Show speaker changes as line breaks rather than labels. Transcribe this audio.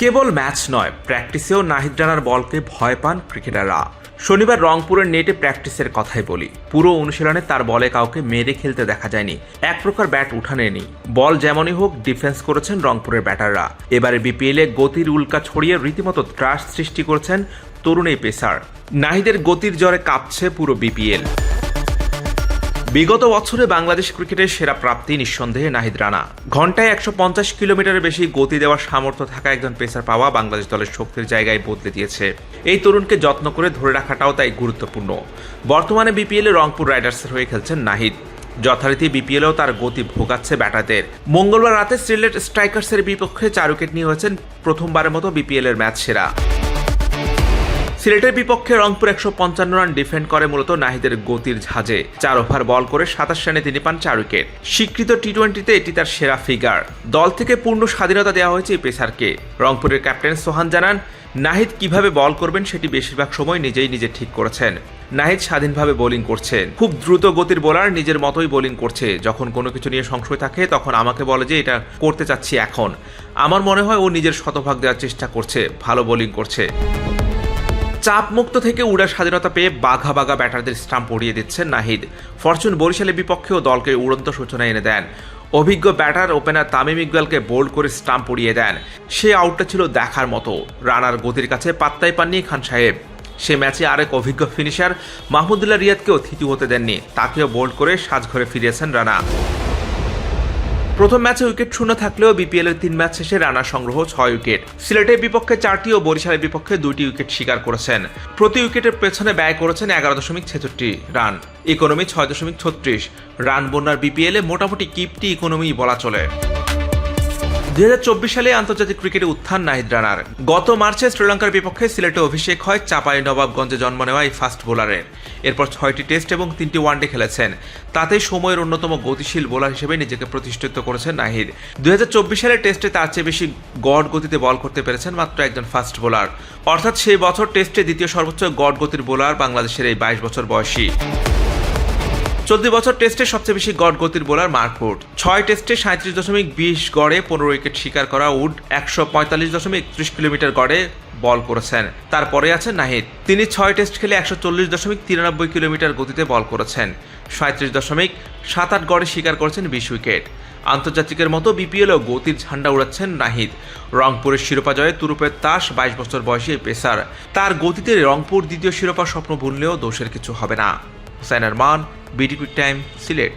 কেবল match নয়, প্র্যাকটিসেও নাহিদ রানার বলকে ভয় পান ক্রিকেটাররা। শনিবার রংপুরের নেটে প্র্যাকটিসের কথাই বলি। পুরো অনুশীলনে তার বলে কাউকে মেরে খেলতে দেখা যায়নি। এক প্রকার ব্যাট উঠানে নেই। বল যেমনই হোক, ডিফেন্স করেছেন রংপুরের ব্যাটাররা। এবারে বিপিএলে গতির উল্কা ছড়িয়ে রীতিমতো ত্রাস সৃষ্টি করেছেন তরুণ এই পেসার। নাহিদের গতির জ্বরে কাঁপছে পুরো বিপিএল। বিগত বছরে বাংলাদেশ ক্রিকেটের সেরা প্রাপ্তি নিঃসন্দেহে নাহিদ রানা। ঘন্টায় একশো পঞ্চাশ কিলোমিটারের বেশি গতি দেওয়ার সামর্থ্য থাকা একজন পেসার পাওয়া বাংলাদেশ দলের শক্তির জায়গায় বদলে দিয়েছে। এই তরুণকে যত্ন করে ধরে রাখাটাও তাই গুরুত্বপূর্ণ। বর্তমানে বিপিএলে রংপুর রাইডার্সের হয়ে খেলছেন নাহিদ। যথারীতি বিপিএলেও তার গতি ভোগাচ্ছে ব্যাটাদের মঙ্গলবার রাতে সিলেট স্ট্রাইকার্সের বিপক্ষে চার উইকেট নিয়ে হয়েছেন প্রথমবারের মতো বিপিএলের ম্যাচ সেরা। সিলেটের বিপক্ষে রংপুর একশো পঞ্চান্ন রান ডিফেন্ড করে মূলত নাহিদের গতির ঝাঁজে। চার ওভার বল করে সাতাশ রানে তিনি পান চার উইকেট। স্বীকৃত টি টোয়েন্টিতে এটি তার সেরা ফিগার। দল থেকে পূর্ণ স্বাধীনতা দেওয়া হয়েছে এই পেসারকে। রংপুরের ক্যাপ্টেন সোহান জানান, নাহিদ কীভাবে বল করবেন সেটি বেশিরভাগ সময় নিজেই নিজে ঠিক করেছেন। নাহিদ স্বাধীনভাবে বোলিং করছেন। খুব দ্রুত গতির বোলার নিজের মতোই বোলিং করছে। যখন কোনো কিছু নিয়ে সংশয় থাকে, তখন আমাকে বলে যে এটা করতে চাচ্ছি এখন। আমার মনে হয় ও নিজের শতভাগ দেওয়ার চেষ্টা করছে। ভালো বোলিং করছে। চাপমুক্ত থেকে উড়ার স্বাধীনতা পেয়ে বাঘা বাঘা ব্যাটারদের স্টাম্প উড়িয়ে দিচ্ছেন নাহিদ। ফরচুন বরিশালের বিপক্ষেও দলকে উড়ন্ত সূচনা এনে দেন। অভিজ্ঞ ব্যাটার, ওপেনার তামিম ইকবালকে বোল্ড করে স্টাম্প উড়িয়ে দেন। সে আউটটা ছিল দেখার মতো। রানার গতির কাছে পাত্তাই পাননি খান সাহেব। সে ম্যাচে আরেক অভিজ্ঞ ফিনিশার মাহমুদুল্লাহ রিয়াদকেও থিতু হতে দেননি। তাকেও বোল্ড করে সাজঘরে ফিরিয়েছেন রানা। প্রথম ম্যাচে উইকেট শূন্য থাকলেও বিপিএল এর তিন ম্যাচ শেষে রানা সংগ্রহ ছয় উইকেট। সিলেটের বিপক্ষে চারটি ও বরিশালের বিপক্ষে দুটি উইকেট শিকার করেছেন। প্রতি উইকেটের পেছনে ব্যয় করেছেন এগারো দশমিক ছেষট্টি রান। ইকোনমি ছয় দশমিক ছত্রিশ। রান বন্যার বিপিএল মোটামুটি কিপটি ইকোনমি বলা চলে। দুই সালে আন্তর্জাতিক ক্রিকেটে উত্থান নাহিদ রানার। গত মার্চে শ্রীলঙ্কার বিপক্ষে সিলেটে অভিষেক হয়, চাপাই নবাবগঞ্জে জন্ম নেওয়া এই ফাস্ট বোলারের। এরপর ছয়টি টেস্ট এবং তিনটি ওয়ানডে খেলেছেন। তাতে সময়ের অন্যতম গতিশীল বোলার হিসেবে নিজেকে প্রতিষ্ঠিত করেছেন নাহিদ। দুই সালে টেস্টে তার চেয়ে বেশি গড় গতিতে বল করতে পেরেছেন মাত্র একজন ফাস্ট বোলার। অর্থাৎ সেই বছর টেস্টে দ্বিতীয় সর্বোচ্চ গড় গতির বোলার বাংলাদেশের এই বাইশ বছর বয়সী। চোদ্দ বছর টেস্টে সবচেয়ে বেশি গড় গতির বোলার মার্কউড ছয় টেস্টে সাঁত্রিশ দশমিক বিশ গড়ে পনেরো উইকেট শিকার করা উড একশো পঁয়তাল্লিশ দশমিক একত্রিশ কিলোমিটার গড়ে বল করেছেন। তারপরে আছেন নাহিদ। তিনি ছয় টেস্ট খেলে একশো চল্লিশ দশমিক তিরানব্বই কিলোমিটার গতিতে বল করেছেন। সাঁত্রিশ দশমিক সাত আট গড়ে শিকার করেছেন বিশ উইকেট। আন্তর্জাতিকের মতো বিপিএলও গতির ঝান্ডা উড়াচ্ছেন নাহিদ। রংপুরের শিরোপা জয়ে তুরুপের তাস, বাইশ বছর বয়সী পেসার। তার গতিতে রংপুর দ্বিতীয় শিরোপা স্বপ্ন ভুললেও দোষের কিছু হবে না। Hussain Arman BD quick time Sylhet